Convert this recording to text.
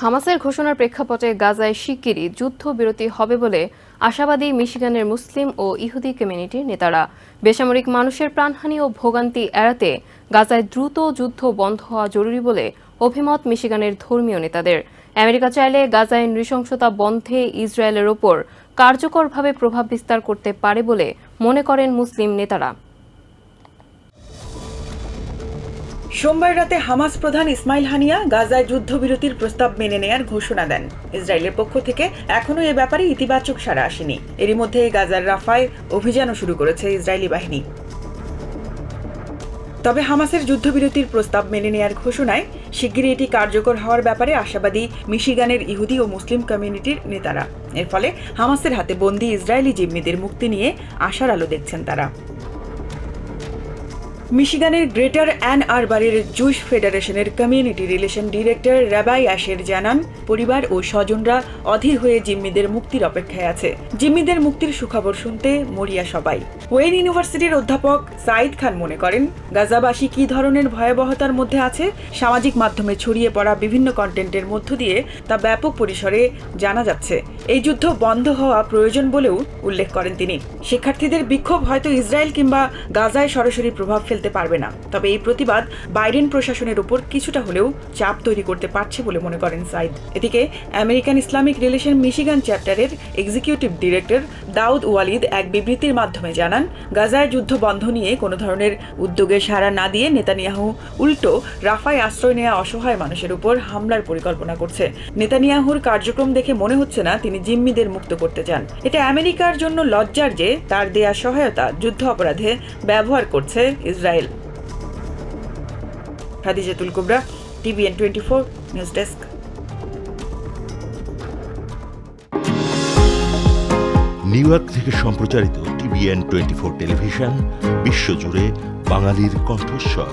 হামাসের ঘোষণার প্রেক্ষাপটে গাজায় শিগগিরই যুদ্ধবিরতি হবে বলে আশাবাদী মিশিগানের মুসলিম ও ইহুদি কমিউনিটির নেতারা। বেসামরিক মানুষের প্রাণহানি ও ভোগান্তি এড়াতে গাজায় দ্রুত যুদ্ধ বন্ধ হওয়া জরুরি বলে অভিমত মিশিগানের ধর্মীয় নেতাদের। আমেরিকা চাইলে গাজায় নৃশংসতা বন্ধে ইসরায়েলের ওপর কার্যকরভাবে প্রভাব বিস্তার করতে পারে বলে মনে করেন মুসলিম নেতারা। সোমবার রাতে হামাস প্রধান ইসমাইল হানিয়া গাজায় যুদ্ধবিরতির প্রস্তাব মেনে নেয়ার ঘোষণা দেন। ইসরায়েলের পক্ষ থেকে এখনও এ ব্যাপারে ইতিবাচক সাড়া আসেনি। এরই মধ্যে গাজার রাফায় অভিযানও শুরু করেছে ইসরায়েলি বাহিনী। তবে হামাসের যুদ্ধবিরতির প্রস্তাব মেনে নেয়ার ঘোষণায় শিগগিরই এটি কার্যকর হওয়ার ব্যাপারে আশাবাদী মিশিগানের ইহুদি ও মুসলিম কমিউনিটির নেতারা। এর ফলে হামাসের হাতে বন্দী ইসরায়েলি জিম্মিদের মুক্তি নিয়ে আশার আলো দেখছেন তারা। মিশিগানের গ্রেটার অ্যান আরবারের জুশ ফেডারেশনের community relation director rabbi Asher জানান, পরিবার ও স্বজনরা অধীর হয়ে জিম্মিদের মুক্তির অপেক্ষায় আছে। জিম্মিদের মুক্তির সুখবর শুনতে মরিয়া সবাই। ওয়েন ইউনিভার্সিটির অধ্যাপক সাইদ খান মনে করেন, গাজাবাসী কী ধরনের ভয়াবহতার মধ্যে আছে, সামাজিক মাধ্যমে ছড়িয়ে পড়া বিভিন্ন কন্টেন্টের মধ্য দিয়ে তা ব্যাপক পরিসরে জানা যাচ্ছে। এই যুদ্ধ বন্ধ হওয়া প্রয়োজন বলেও উল্লেখ করেন তিনি। শিক্ষার্থীদের বিক্ষোভ হয়তো ইসরায়েল কিংবা গাজায় সরাসরি প্রভাব ফেলতে পারবে না। তবে এই প্রতিবাদ বাইডেন প্রশাসনের উপর কিছুটা হলেও চাপ তৈরি করতে পারছে বলে মনে করেন সাইদ। এদিকে আমেরিকান ইসলামিক রিলেশন মিশিগান চ্যাপ্টারের এক্সিকিউটিভ ডিরেক্টর দাউদ ওয়ালিদ এক বিবৃতির মাধ্যমে জানান, গাজায় যুদ্ধ বন্ধ নিয়ে কোনো ধরনের উদ্যোগে সাড়া না দিয়ে নেতানিয়াহু উল্টো রাফায় আশ্রয় নেওয়া অসহায় মানুষের উপর হামলার পরিকল্পনা করছে। নেতানিয়াহুর কার্যক্রম দেখে মনে হচ্ছে না তিনি জিম্মিদের মুক্ত করতে চান। এটা আমেরিকার জন্য লজ্জার যে, তার দেয়া সহায়তা যুদ্ধ অপরাধে ব্যবহার করছে Israel. Khadijatul Kubra, TVN twenty four, news desk. New York থেকে সম্প্রচারিত টিভিএন টোয়েন্টি ফোর টেলিভিশন, বিশ্বজুড়ে বাঙালির কণ্ঠস্বর।